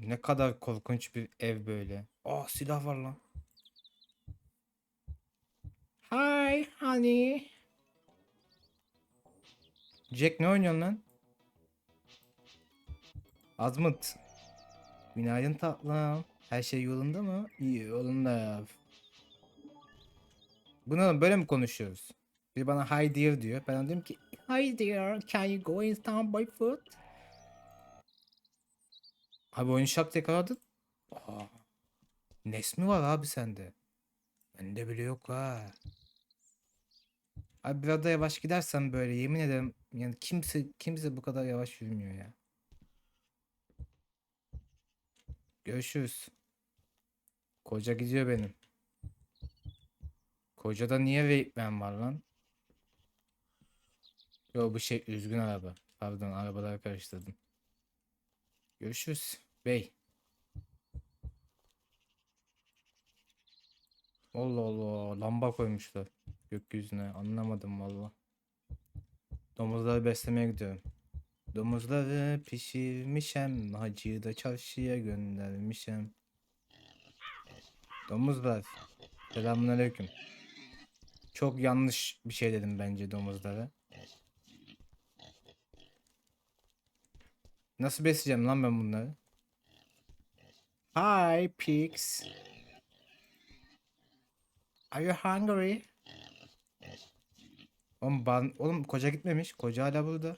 Ne kadar korkunç bir ev böyle. Aa silah var lan. Hi honey. Jack ne oynuyorsun lan? Azmut. Günaydın tatlım. Her şey yolunda mı? İyi yolunda. Bunu böyle mi konuşuyoruz? Bir bana hi dear diyor. Ben diyorum ki hi dear can you go in town by foot? Abi oyunu şak tekrarladın. Aa, Nes mi var abi sende? Bende bile yok ha. Abi biraz da yavaş gidersen böyle yemin ederim yani kimse kimse bu kadar yavaş yürümüyor ya. Görüşürüz. Koca gidiyor benim. Kocada niye Wakeman var lan? Yo bu şey üzgün araba. Pardon arabaları karıştırdım. Görüşürüz. Bey. Allah Allah lamba koymuşlar gökyüzüne anlamadım valla. Domuzları beslemeye gidiyorum. Domuzları pişirmişem, hacıyı da çarşıya göndermişem. Domuzlar, selamünaleyküm. Çok yanlış bir şey dedim bence domuzlara. Nasıl besleyeceğim lan ben bunları? Hi pigs. Are you hungry? Oğlum, ban- oğlum koca gitmemiş. Koca hala burada.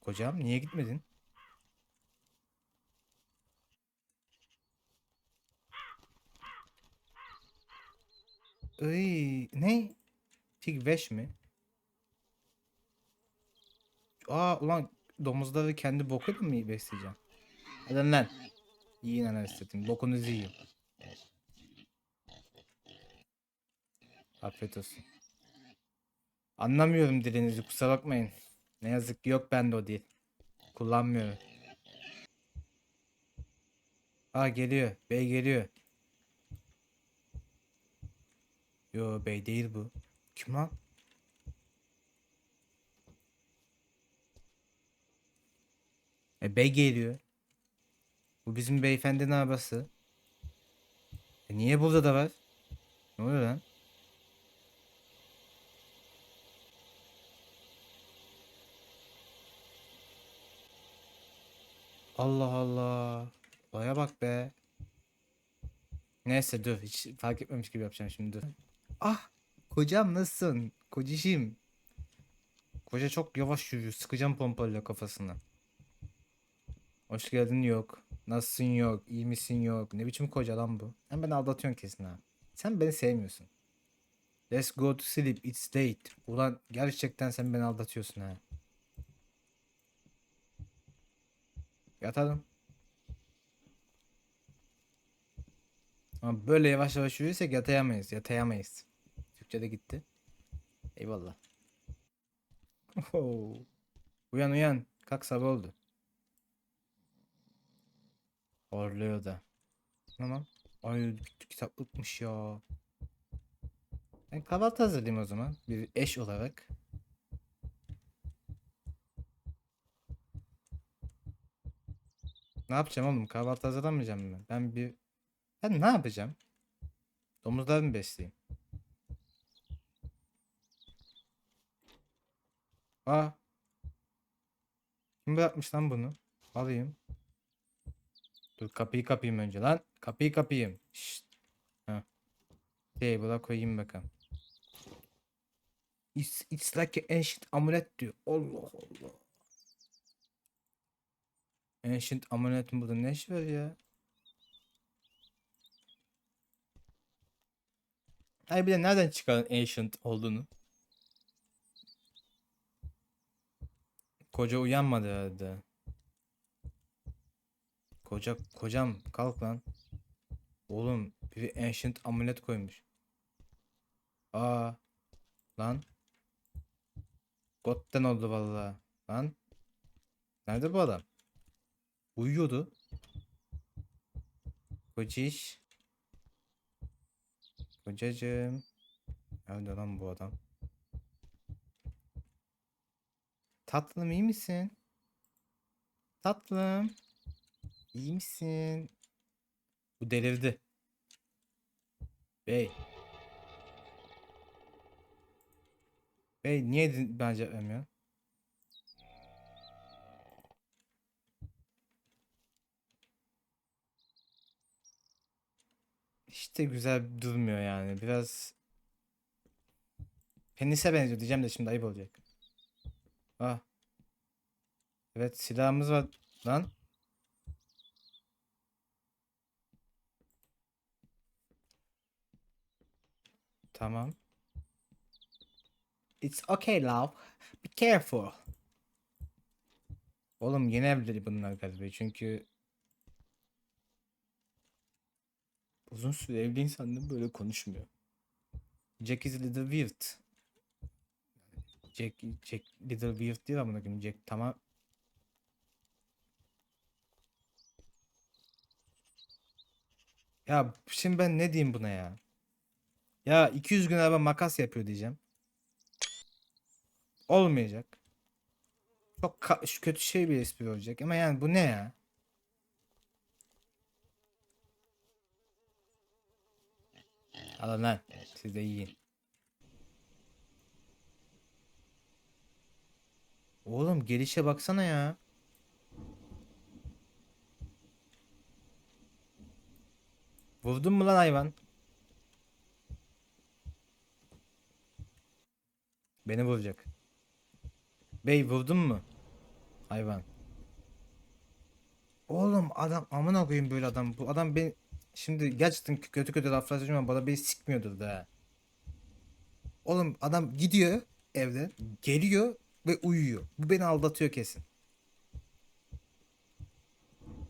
Kocam niye gitmedin? Iy, ne? Pig veş mi? Aa ulan domuzları kendi bokuyla mı besleyeceğim? Hadi lan. Yiyin anasını. Bokunuzu yiyin. Afiyet olsun. Anlamıyorum dilinizi kusura bakmayın. Ne yazık ki yok bende o dil. Kullanmıyorum. Aa geliyor. Bey geliyor. Yo bey değil bu. Kim lan? E bey geliyor. Bu bizim beyefendinin arabası. E niye burada da var? Ne oluyor lan? Allah Allah. Baya bak be. Neyse dur hiç fark etmemiş gibi yapacağım şimdi dur. Ah kocam nasılsın? Kocişim. Koca çok yavaş yürüyor. Sıkacağım pompalıyla kafasına. Hoş geldin yok. Nasılsın yok. İyi misin yok. Ne biçim koca lan bu? Sen beni aldatıyorsun kesin ha. Sen beni sevmiyorsun. Let's go to sleep. It's late. Ulan gerçekten sen beni aldatıyorsun ha. Yatalım. Ama böyle yavaş yavaş yürürsek yatayamayız. Yatayamayız. Türkçe'de gitti. Eyvallah. Oho. Uyan uyan. Kalk sabah oldu. Horluyor da. Tamam. Ay kitaplıkmış ya. Ben kahvaltı hazırlayayım o zaman. Bir eş olarak. Ne yapacağım oğlum? Kahvaltı hazırlamayacağım mı? Ben bir... Ben ne yapacağım? Domuzları mı besleyeyim? Aa. Kim bırakmış lan bunu? Alayım. Dur kapıyı kapayım önce lan. Kapıyı kapayım. Şşt. Ha. Table'a koyayım bakalım. It's, it's like an ancient amulet diyor. Allah Allah. Ancient amuletin burada ne işi var ya? Ay bir de nereden çıkardın ancient olduğunu? Koca uyanmadı herhalde. Koca kocam kalk lan. Oğlum biri ancient amulet koymuş. Aa lan. Gotten oldu vallahi. Lan. Nerede bu adam? Uyuyordu. Kociş. Kocacığım. Nerede lan bu adam? Tatlım iyi misin? Tatlım. İyi misin? Bu delirdi. Bey. Bey niye ben cevap vermiyorum? İşte güzel durmuyor yani. Biraz penise benziyor diyeceğim de şimdi ayıp olacak. Ah. Evet silahımız var lan. Tamam. It's okay love. Be careful. Oğlum yeni evli bunlar galiba çünkü uzun süre evli insanlar böyle konuşmuyor. Jack is little weird. Jack, Jack little weird değil amına koyayım Jack tamam. Ya şimdi ben ne diyeyim buna ya? Ya 200 gün araba makas yapıyor diyeceğim. Olmayacak. Çok şu kötü şey bir espri olacak ama yani bu ne ya? Alın lan. Siz de yiyin. Oğlum gelişe baksana ya. Vurdun mu lan hayvan? Beni vuracak. Bey vurdun mu? Hayvan. Oğlum adam amına koyayım böyle adam. Bu adam ben şimdi gerçekten kötü kötü laflar söylüyorum bana beni sikmiyordur da. Oğlum adam gidiyor evde, geliyor ve uyuyor. Bu beni aldatıyor kesin.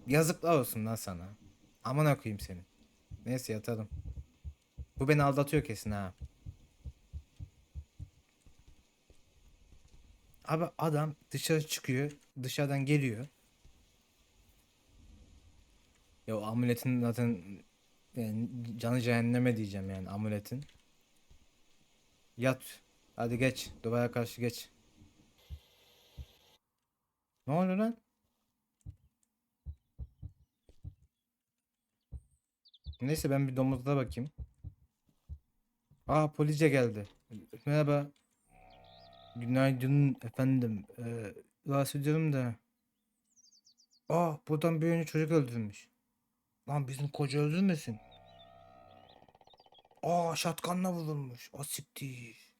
Yazıklar olsun lan sana. Amına koyayım seni. Neyse yatalım. Bu beni aldatıyor kesin ha. Abi adam dışarı çıkıyor, dışarıdan geliyor. Ya o amuletin zaten yani canı cehenneme diyeceğim yani amuletin. Yat. Hadi geç. Duvara karşı geç. Ne oluyor lan? Neyse ben bir domuzda bakayım. Aa police geldi. Merhaba. Günaydın efendim. Ee, rahatsız da. Aa buradan bir önce çocuk öldürmüş. Lan bizim koca öldürmesin. Aa şatkanla vurulmuş. O siktir.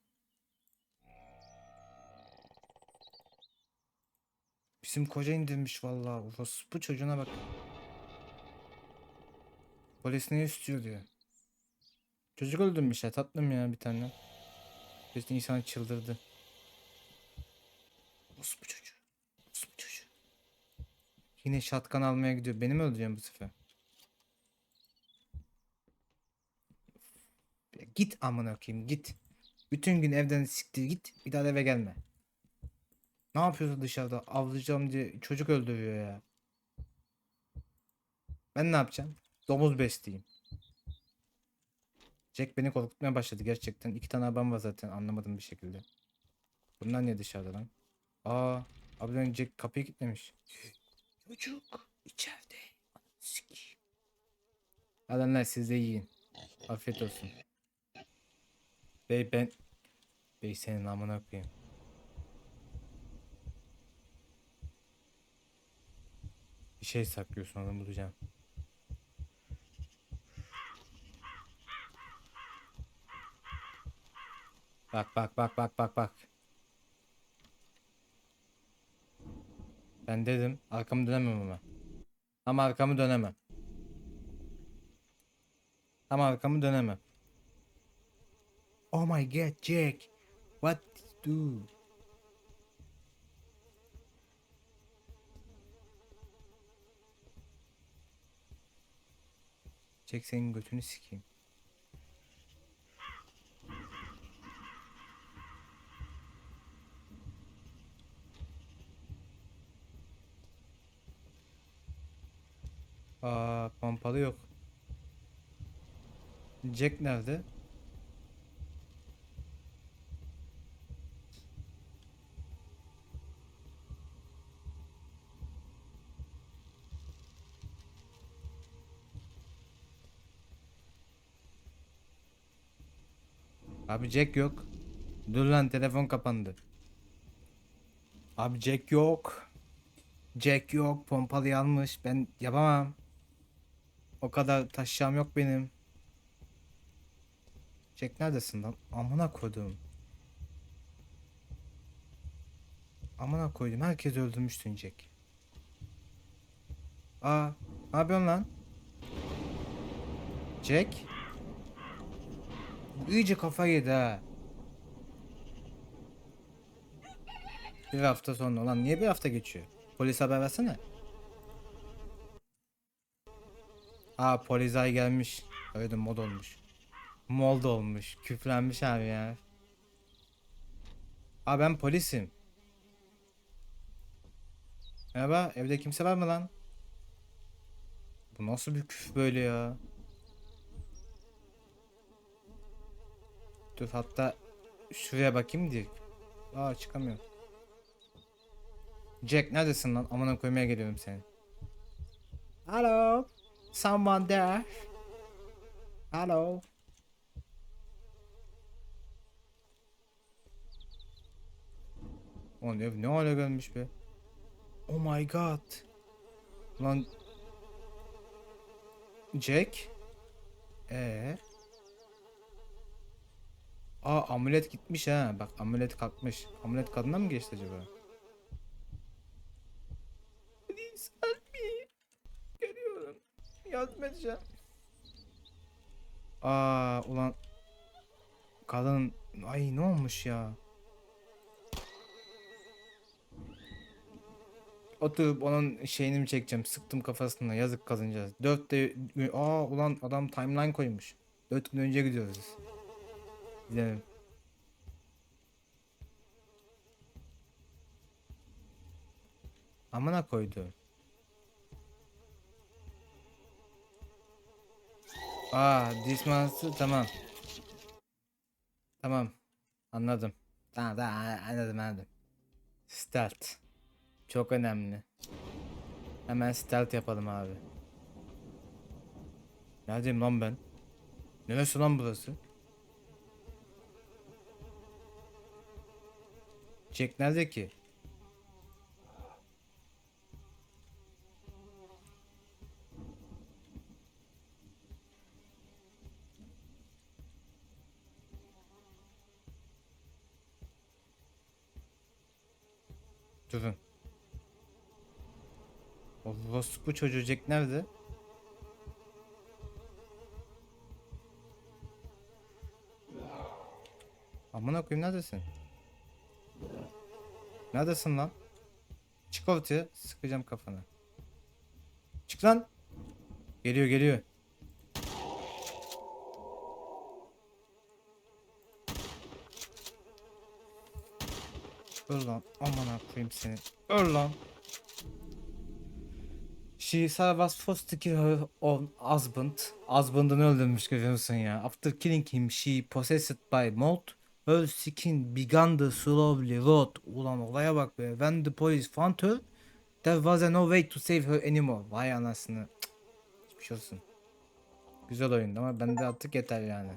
Bizim koca indirmiş vallahi. Bu çocuğuna bak. Polis ne istiyor diyor. Çocuk öldürmüş ya tatlım ya bir tane. Bizim insan çıldırdı. Bu çocuğu? Bu çocuğu? Yine şatkan almaya gidiyor. Beni mi öldüreceğim bu sefer? Git amına koyayım git. Bütün gün evden siktir git. Bir daha da eve gelme. Ne yapıyorsun dışarıda? Avlayacağım diye çocuk öldürüyor ya. Ben ne yapacağım? Domuz besleyeyim. Jack beni korkutmaya başladı gerçekten. İki tane arabam var zaten anlamadım bir şekilde. Bunlar niye dışarıda lan? Aa, abi Jack kapıyı kilitlemiş. Çocuk içeride. Lan siz de yiyin. Afiyet olsun. Bey ben... Bey senin amına koyayım. Bir şey saklıyorsun onu bulacağım. Bak bak bak bak bak bak. Ben dedim arkamı dönemem ama. Ama arkamı dönemem. Ama arkamı dönemem. Oh my god Jack. What do? Jack senin götünü sikeyim. kapalı yok. Jack nerede? Abi Jack yok. Dur lan telefon kapandı. Abi Jack yok. Jack yok. Pompalı almış. Ben yapamam. O kadar taşıyam yok benim. Jack neredesin lan? Amına koydum. Amına koydum. Herkes öldürmüşsün Jack. Aa, ne yapıyorsun lan? Jack? Bu iyice kafa yedi ha. Bir hafta sonra lan niye bir hafta geçiyor? Polis haber versene. Aa polis ay gelmiş. Öyle mod olmuş. Mod olmuş. Küflenmiş abi ya. Aa ben polisim. Merhaba evde kimse var mı lan? Bu nasıl bir küf böyle ya? Dur hatta şuraya bakayım diye. Aa çıkamıyorum. Jack neredesin lan? Amına koymaya geliyorum seni. Hello. Someone there. Hello. O ne, ne hale gelmiş be. Oh my god. Lan Jack? Ee? Aa amulet gitmiş ha. Bak amulet kalkmış. Amulet kadına mı geçti acaba? Yardım edeceğim. Aa ulan kadın ay ne olmuş ya? Oturup onun şeyini mi çekeceğim? Sıktım kafasına. Yazık kadıncağız. Dört de... Aa ulan adam timeline koymuş. Dört gün önce gidiyoruz biz. Gidelim. Amına koydu. Aa, dismansı tamam. Tamam. Anladım. Tamam, tamam anladım anladım. Stealth. Çok önemli. Hemen stealth yapalım abi. Neredeyim lan ben? Neresi lan burası? Jack nerede ki? O bu çocuğu Jack nerede? Amına koyayım neredesin? Neredesin lan? Çık ortaya sıkacağım kafana. Çık lan. Geliyor geliyor. Öl lan. Aman koyayım seni. Öl lan. She was forced to kill her own husband. Husband'ını öldürmüş görüyorsun ya. After killing him, she possessed by mold. Her skin began to slowly rot. Ulan olaya bak be. When the police found her, there was no way to save her anymore. Vay anasını. Cık. Hiçbir şey olsun. Güzel oyundu ama bende artık yeter yani.